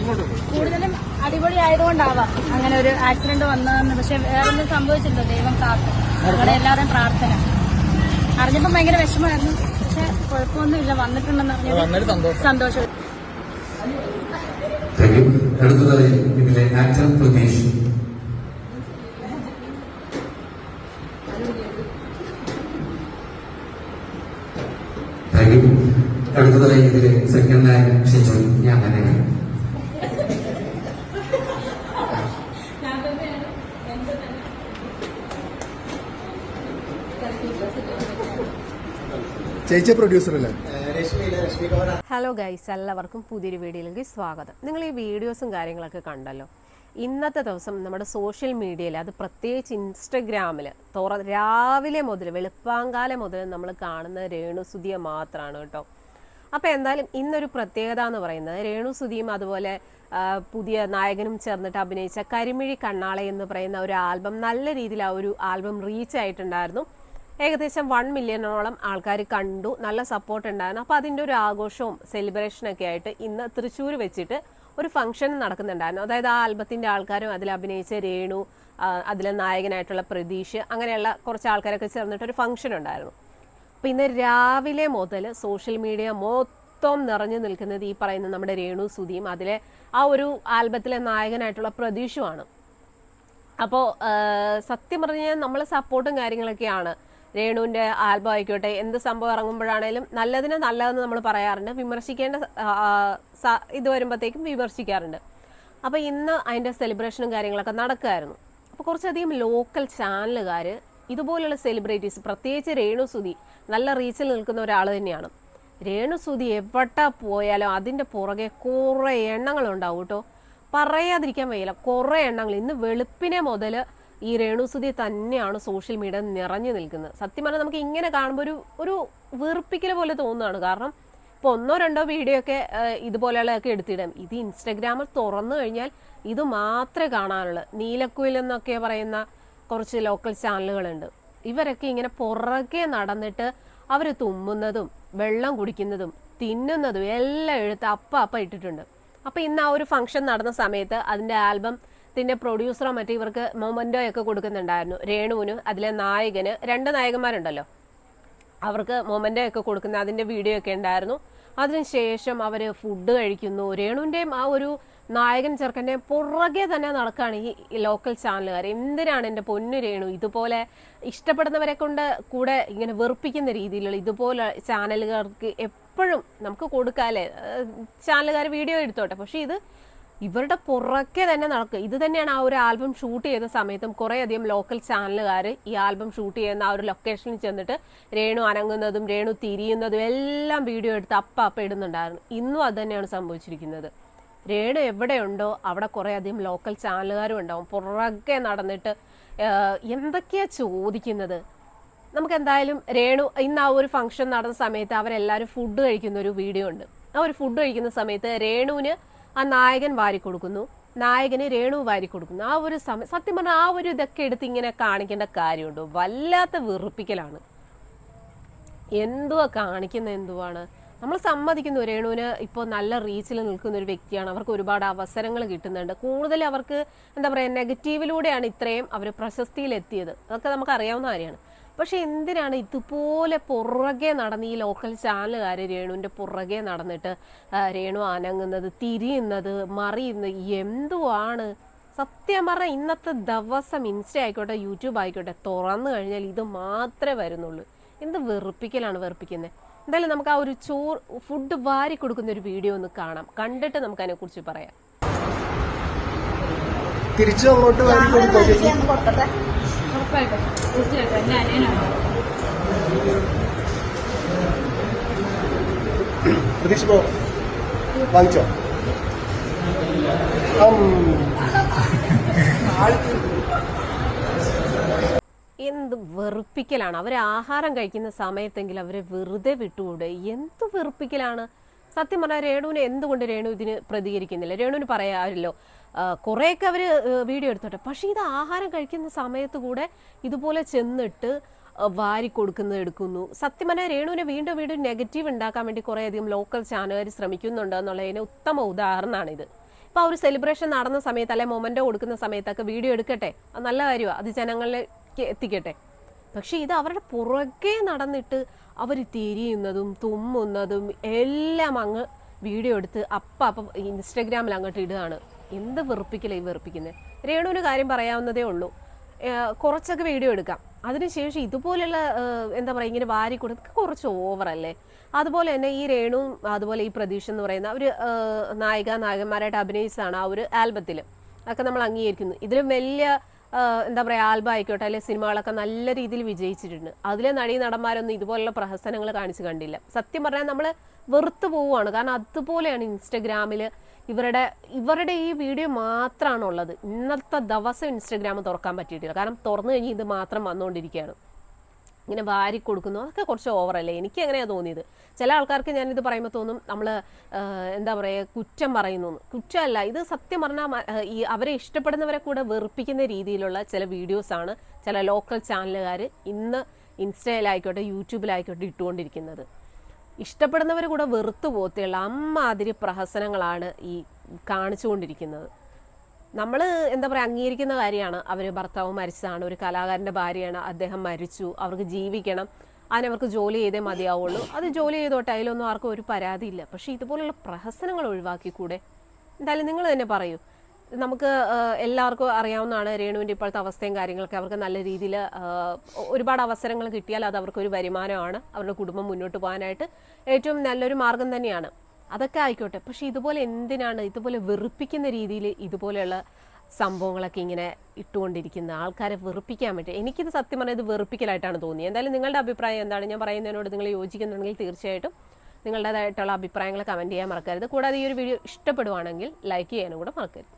കൂടുതലും അടിപൊളി ആയതുകൊണ്ടാവാം അങ്ങനെ ഒരു ആക്സിഡന്റ് വന്നതെന്ന്. പക്ഷെ വേറൊന്നും സംഭവിച്ചില്ല. ദൈവം കാത്തു. ഞങ്ങളുടെ എല്ലാവരും പ്രാർത്ഥന. അറിഞ്ഞപ്പോ ഭയങ്കര വിഷമമായിരുന്നു. പക്ഷെ കുഴപ്പമൊന്നുമില്ല. വന്നിട്ടുണ്ടെന്ന് അറിഞ്ഞത് സന്തോഷം. അടുത്തതായി ഇതിലെ ആക്ടർ പ്രതീഷ്. അടുത്തതായി ഇതിലെ സെക്കൻഡ് നായകൻ ഷിജു ഞാൻ തന്നെയാണ് ചേച്ചി പ്രൊഡ്യൂസർ അല്ലേ? ഹലോ ഗൈസ് എല്ലാവർക്കും പുതിയൊരു വീഡിയോയിലേക്ക് സ്വാഗതം. നിങ്ങൾ ഈ വീഡിയോസും കാര്യങ്ങളൊക്കെ കണ്ടല്ലോ. ഇന്നത്തെ ദിവസം നമ്മുടെ സോഷ്യൽ മീഡിയയിൽ അത് പ്രത്യേകിച്ച് ഇൻസ്റ്റഗ്രാമിൽ തുറ രാവിലെ മുതൽ വെളുപ്പാങ്കാലം മുതൽ നമ്മൾ കാണുന്ന രേണുസുതിയെ മാത്രമാണ് കേട്ടോ. അപ്പോൾ എന്തായാലും ഇന്നൊരു പ്രത്യേകത എന്ന് പറയുന്നത് രേണുസുതിയും അതുപോലെ പുതിയ നായകനും ചേർന്നിട്ട് അഭിനയിച്ച കരിമിഴി കണ്ണാളെ എന്ന് പറയുന്ന ഒരു ആൽബം നല്ല രീതിയിൽ ആ ഒരു ആൽബം റീച്ച് ആയിട്ടുണ്ടായിരുന്നു. ഏകദേശം വൺ മില്യണോളം ആൾക്കാർ കണ്ടു. നല്ല സപ്പോർട്ട് ഉണ്ടായിരുന്നു. അപ്പോൾ അതിന്റെ ഒരു ആഘോഷവും സെലിബ്രേഷനൊക്കെ ആയിട്ട് ഇന്ന് തൃശ്ശൂർ വെച്ചിട്ട് ഒരു ഫംഗ്ഷൻ നടക്കുന്നുണ്ടായിരുന്നു. അതായത് ആ ആൽബത്തിന്റെ ആൾക്കാരും അതിൽ അഭിനയിച്ച രേണു അതിലെ നായകനായിട്ടുള്ള പ്രതീഷ് അങ്ങനെയുള്ള കുറച്ച് ആൾക്കാരൊക്കെ ചേർന്നിട്ട് ഒരു ഫംഗ്ഷൻ ഉണ്ടായിരുന്നു. അപ്പോൾ ഇന്ന് രാവിലെ മുതൽ സോഷ്യൽ മീഡിയ മൊത്തം നിറഞ്ഞു നിൽക്കുന്നത് ഈ പറയുന്ന നമ്മുടെ രേണു സുധിയും അതിലെ ആ ഒരു ആൽബത്തിലെ നായകനായിട്ടുള്ള പ്രതീഷുമാണ്. അപ്പോൾ സത്യം പറഞ്ഞാൽ നമ്മൾ സപ്പോർട്ടും കാര്യങ്ങളൊക്കെയാണ്. രേണുവിന്റെ ആൽബം ആയിക്കോട്ടെ എന്ത് സംഭവം ഇറങ്ങുമ്പോഴാണേലും നല്ലതിന് നല്ലതെന്ന് നമ്മൾ പറയാറുണ്ട്. വിമർശിക്കേണ്ട ഇത് വരുമ്പോഴത്തേക്കും വിമർശിക്കാറുണ്ട്. അപ്പോൾ ഇന്ന് അതിന്റെ സെലിബ്രേഷനും കാര്യങ്ങളൊക്കെ നടക്കുമായിരുന്നു അപ്പോൾ കുറച്ചധികം ലോക്കൽ ചാനലുകാർ ഇതുപോലുള്ള സെലിബ്രിറ്റീസ് പ്രത്യേകിച്ച് രേണു സുധി നല്ല റീച്ചിൽ നിൽക്കുന്ന ഒരാൾ തന്നെയാണ്. രേണു സുധി എവിടെ പോയാലും അതിന്റെ പുറകെ കുറേ എണ്ണങ്ങളുണ്ടാവും കേട്ടോ. പറയാതിരിക്കാൻ വയ്യല്ല കുറേ എണ്ണങ്ങൾ. ഇന്ന് വെളുപ്പിനെ മുതൽ ഈ രേണുസുതി തന്നെയാണ് സോഷ്യൽ മീഡിയ നിറഞ്ഞു നിൽക്കുന്നത്. സത്യം പറഞ്ഞാൽ നമുക്ക് ഇങ്ങനെ കാണുമ്പോൾ ഒരു ഒരു വീർപ്പിക്കൽ പോലെ തോന്നുകയാണ് കാരണം ഇപ്പോൾ ഒന്നോ രണ്ടോ വീഡിയോ ഒക്കെ ഇതുപോലെയുള്ളതൊക്കെ എടുത്തിടാം. ഇത് ഇൻസ്റ്റഗ്രാമിൽ തുറന്നു കഴിഞ്ഞാൽ ഇത് മാത്രമേ കാണാനുള്ളൂ. നീലക്കുയിൽ എന്നൊക്കെ പറയുന്ന കുറച്ച് ലോക്കൽ ചാനലുകളുണ്ട് ഇവരൊക്കെ ഇങ്ങനെ പുറകെ നടന്നിട്ട് അവർ തുമ്മുന്നതും വെള്ളം കുടിക്കുന്നതും തിന്നുന്നതും എല്ലാം എടുത്ത് അപ്പ അപ്പ ഇട്ടിട്ടുണ്ട്. അപ്പോൾ ഇന്ന് ആ ഒരു ഫംഗ്ഷൻ നടന്ന സമയത്ത് അതിന്റെ ആൽബത്തിന്റെ പ്രൊഡ്യൂസറോ മറ്റേ ഇവർക്ക് മൊമന്റോ ഒക്കെ കൊടുക്കുന്നുണ്ടായിരുന്നു. രേണുവിന് അതിലെ നായകന് രണ്ട് നായകന്മാരുണ്ടല്ലോ. അവർക്ക് മൊമെന്റോ ഒക്കെ കൊടുക്കുന്ന അതിന്റെ വീഡിയോ ഒക്കെ ഉണ്ടായിരുന്നു. അതിനുശേഷം അവർ ഫുഡ് കഴിക്കുന്നു. രേണുവിന്റെയും ആ ഒരു നായകൻ ചെറുക്കന്റെ പുറകെ തന്നെ നടക്കുകയാണ് ഈ ലോക്കൽ ചാനലുകാർ എന്തിനാണ് എന്റെ പൊന്നു രേണു ഇതുപോലെ ഇഷ്ടപ്പെടുന്നവരെ കൊണ്ട് കൂടെ ഇങ്ങനെ വെറുപ്പിക്കുന്ന രീതിയിലുള്ള ഇതുപോലെ ചാനലുകാർക്ക് എപ്പോഴും നമുക്ക് കൊടുക്കാല്ലേ? ചാനലുകാർ വീഡിയോ എടുത്തോട്ടെ. പക്ഷേ ഇത് ഇവരുടെ പുറക്കെ തന്നെ നടക്കുക ഇത് തന്നെയാണ് ആ ഒരു ആൽബം ഷൂട്ട് ചെയ്ത സമയത്തും കുറേയധികം ലോക്കൽ ചാനലുകാർ ഈ ആൽബം ഷൂട്ട് ചെയ്യുന്ന ആ ഒരു ലൊക്കേഷനിൽ ചെന്നിട്ട് രേണു അനങ്ങുന്നതും രേണു തിരിയുന്നതും എല്ലാം വീഡിയോ എടുത്ത് അപ്പ അപ്പ ഇടുന്നുണ്ടായിരുന്നു. ഇന്നും അത് തന്നെയാണ് സംഭവിച്ചിരിക്കുന്നത്. രേണു എവിടെയുണ്ടോ അവിടെ കുറേയധികം ലോക്കൽ ചാനലുകാരും ഉണ്ടാവും. പുറകെ നടന്നിട്ട് എന്തൊക്കെയാ ചോദിക്കുന്നത്? നമുക്ക് എന്തായാലും രേണു ഇന്ന് ആ ഒരു ഫംഗ്ഷൻ നടന്ന സമയത്ത് അവരെല്ലാവരും ഫുഡ് കഴിക്കുന്ന ഒരു വീഡിയോ ഉണ്ട്. ആ ഒരു ഫുഡ് കഴിക്കുന്ന സമയത്ത് രേണുവിന് ആ നായകൻ വാരി കൊടുക്കുന്നു. നായകന് രേണു വാരി കൊടുക്കുന്നു. ആ ഒരു സമയം സത്യം പറഞ്ഞാൽ ആ ഒരു ഇതൊക്കെ എടുത്ത് ഇങ്ങനെ കാണിക്കേണ്ട കാര്യമുണ്ടോ. വല്ലാത്ത വെറുപ്പിക്കലാണ്. എന്തുവാ കാണിക്കുന്ന എന്തുവാണ്? നമ്മൾ സമ്മതിക്കുന്നു. രേണുവിന് ഇപ്പോൾ നല്ല റീച്ചിൽ നിൽക്കുന്ന ഒരു വ്യക്തിയാണ്. അവർക്ക് ഒരുപാട് അവസരങ്ങൾ കിട്ടുന്നുണ്ട്. കൂടുതൽ അവർക്ക് എന്താ പറയുക നെഗറ്റീവിലൂടെയാണ് ഇത്രയും അവർ പ്രശസ്തിയിലെത്തിയത്. അതൊക്കെ നമുക്ക് അറിയാവുന്ന കാര്യമാണ്. പക്ഷെ എന്തിനാണ് ഇതുപോലെ പുറകെ നടന്ന് ഈ ലോക്കൽ ചാനലുകാർ രേണുവിന്റെ പുറകെ നടന്നിട്ട് രേണു അനങ്ങുന്നത് തിരിയുന്നത് മറിയുന്നത്? എന്തുവാണ്? സത്യം പറഞ്ഞാൽ ഇന്നത്തെ ദിവസം ഇൻസ്റ്റ ആയിക്കോട്ടെ യൂട്യൂബ് ആയിക്കോട്ടെ തുറന്നു കഴിഞ്ഞാൽ ഇത് മാത്രമേ വരുന്നുള്ളൂ. എന്ത് വെറുപ്പിക്കലാണ് വെറുപ്പിക്കുന്നത് എന്തായാലും നമുക്ക് ആ ഒരു ചോറ് ഫുഡ് വാരി കൊടുക്കുന്ന ഒരു വീഡിയോ ഒന്ന് കാണാം. കണ്ടിട്ട് നമുക്ക് അതിനെക്കുറിച്ച് പറയാം. തിരിച്ചു അങ്ങോട്ട് വാരി ചേച്ചി? ഉറപ്പായിട്ടും. തീർച്ചയായിട്ടും. അനിയനാണ്. പ്രതീക്ഷ വാങ്ങിച്ചോ. എന്ത് വെറുപ്പിക്കലാണ്. അവരെ ആഹാരം കഴിക്കുന്ന സമയത്തെങ്കിലും അവരെ വെറുതെ വിട്ടുകൂടെ? എന്ത് വെറുപ്പിക്കലാണ്? സത്യം പറഞ്ഞാൽ രേണുവിന് എന്തുകൊണ്ട് രേണു ഇതിന് പ്രതികരിക്കുന്നില്ല? രേണുവിന് പറയാമല്ലോ കുറേയൊക്കെ അവർ വീഡിയോ എടുത്തോട്ടെ പക്ഷേ ഇത് ആഹാരം കഴിക്കുന്ന സമയത്ത് കൂടെ ഇതുപോലെ ചെന്നിട്ട് വാരി കൊടുക്കുന്നത് എടുക്കുന്നു. സത്യം പറഞ്ഞാൽ രേണുവിനെ വീണ്ടും വീണ്ടും നെഗറ്റീവ് ഉണ്ടാക്കാൻ വേണ്ടി കുറേയധികം ലോക്കൽ ചാനലുകാർ ശ്രമിക്കുന്നുണ്ട് എന്നുള്ളതിന് ഉത്തമ ഉദാഹരണമാണിത് ഇപ്പം ആ ഒരു സെലിബ്രേഷൻ നടന്ന സമയത്ത് അല്ലെ മൊമെന്റോ കൊടുക്കുന്ന സമയത്തൊക്കെ വീഡിയോ എടുക്കട്ടെ? നല്ല കാര്യമാണ് അത് ജനങ്ങളിലേക്ക് എത്തിക്കട്ടെ. പക്ഷേ ഇത് അവരുടെ പുറകെ നടന്നിട്ട് അവർ തിരിയുന്നതും തുമ്മുന്നതും എല്ലാം അങ്ങ് വീഡിയോ എടുത്ത് അപ്പം അപ്പം ഇൻസ്റ്റഗ്രാമിൽ അങ്ങോട്ട് ഇടുകയാണ്. എന്ത് വെറുപ്പിക്കലേ വെറുപ്പിക്കുന്നത് രേണുവിന് കാര്യം പറയാവുന്നതേ ഉള്ളൂ. കുറച്ചൊക്കെ വീഡിയോ എടുക്കാം. അതിനുശേഷം ഇതുപോലെയുള്ള എന്താ പറയുക ഇങ്ങനെ വാരി കൊടുക്കുക കുറച്ച് ഓവറല്ലേ അതുപോലെ തന്നെ ഈ രേണുവും അതുപോലെ ഈ പ്രതീക്ഷ എന്ന് പറയുന്ന ഒരു നായിക നായകന്മാരായിട്ട് അഭിനയിച്ചതാണ് ആ ഒരു ആൽബത്തിൽ അതൊക്കെ നമ്മൾ അംഗീകരിക്കുന്നു. ഇതിൽ വലിയ എന്താ പറയുക ആൽബം ആയിക്കോട്ടെ അല്ലെങ്കിൽ സിനിമകളൊക്കെ നല്ല രീതിയിൽ വിജയിച്ചിട്ടുണ്ട്. അതിലെ നടീ നടന്മാരൊന്നും ഇതുപോലുള്ള പ്രഹസനങ്ങൾ കാണിച്ച് കണ്ടില്ല. സത്യം പറഞ്ഞാൽ നമ്മൾ വെറുത്തു പോവുകയാണ് കാരണം അതുപോലെയാണ് ഇൻസ്റ്റഗ്രാമിൽ ഇവരുടെ ഇവരുടെ ഈ വീഡിയോ മാത്രമാണ് ഉള്ളത് ഇന്നത്തെ ദിവസം ഇൻസ്റ്റഗ്രാം തുറക്കാൻ പറ്റിയിട്ടില്ല. കാരണം തുറന്നു കഴിഞ്ഞ് ഇത് മാത്രം വന്നുകൊണ്ടിരിക്കുകയാണ്. ഇങ്ങനെ വാരി കൊടുക്കുന്നു. അതൊക്കെ കുറച്ച് ഓവറല്ലേ? എനിക്ക് അങ്ങനെയാണ് തോന്നിയത്? ചില ആൾക്കാർക്ക് ഞാനിത് പറയുമ്പോൾ തോന്നും നമ്മൾ എന്താ പറയുക കുറ്റം പറയുന്നു. കുറ്റമല്ല ഇത് സത്യം പറഞ്ഞാൽ ഈ അവരെ ഇഷ്ടപ്പെടുന്നവരെ കൂടെ വെറുപ്പിക്കുന്ന രീതിയിലുള്ള ചില വീഡിയോസാണ് ചില ലോക്കൽ ചാനലുകാർ ഇന്ന് ഇൻസ്റ്റയിലായിക്കോട്ടെ യൂട്യൂബിലായിക്കോട്ടെ ഇട്ടുകൊണ്ടിരിക്കുന്നത്. ഇഷ്ടപ്പെടുന്നവർ കൂടെ വെറുത്തു പോത്തിയുള്ള അമ്മാതിരി പ്രഹസനങ്ങളാണ് ഈ കാണിച്ചുകൊണ്ടിരിക്കുന്നത്. നമ്മൾ എന്താ പറയുക അംഗീകരിക്കുന്ന കാര്യമാണ്. അവർ ഭർത്താവ് മരിച്ചതാണ് ഒരു കലാകാരന്റെ ഭാര്യയാണ് അദ്ദേഹം മരിച്ചു അവർക്ക് ജീവിക്കണം അതിനവർക്ക് ജോലി ചെയ്തേ മതിയാവുള്ളൂ. അത് ജോലി ചെയ്തോട്ടെ അതിലൊന്നും ആർക്കും ഒരു പരാതിയില്ല. പക്ഷേ ഇതുപോലുള്ള പ്രഹസനങ്ങൾ ഒഴിവാക്കിക്കൂടെ? എന്തായാലും നിങ്ങൾ തന്നെ പറയൂ. നമുക്ക് എല്ലാവർക്കും അറിയാവുന്നതാണ് രേണുവിന്റെ ഇപ്പോഴത്തെ അവസ്ഥയും കാര്യങ്ങളൊക്കെ. അവർക്ക് നല്ല രീതിയിൽ ഒരുപാട് അവസരങ്ങൾ കിട്ടിയാൽ അത് അവർക്കൊരു വരുമാനമാണ്. അവരുടെ കുടുംബം മുന്നോട്ട് പോകാനായിട്ട് ഏറ്റവും നല്ലൊരു മാർഗം തന്നെയാണ്. അതൊക്കെ ആയിക്കോട്ടെ. പക്ഷെ ഇതുപോലെ എന്തിനാണ് ഇതുപോലെ വെറുപ്പിക്കുന്ന രീതിയിൽ ഇതുപോലെയുള്ള സംഭവങ്ങളൊക്കെ ഇങ്ങനെ ഇട്ടുകൊണ്ടിരിക്കുന്ന ആൾക്കാരെ വെറുപ്പിക്കാൻ പറ്റും എനിക്കിത് സത്യം പറഞ്ഞാൽ വെറുപ്പിക്കലായിട്ടാണ് തോന്നിയത്. എന്തായാലും നിങ്ങളുടെ അഭിപ്രായം എന്താണ്? ഞാൻ പറയുന്നതിനോട് നിങ്ങൾ യോജിക്കുന്നുണ്ടെങ്കിൽ തീർച്ചയായിട്ടും നിങ്ങളുടേതായിട്ടുള്ള അഭിപ്രായങ്ങൾ കമന്റ് ചെയ്യാൻ മറക്കരുത്. കൂടാതെ ഈ ഒരു വീഡിയോ ഇഷ്ടപ്പെടുവാണെങ്കിൽ ലൈക്ക് ചെയ്യാനും കൂടെ മറക്കരുത്.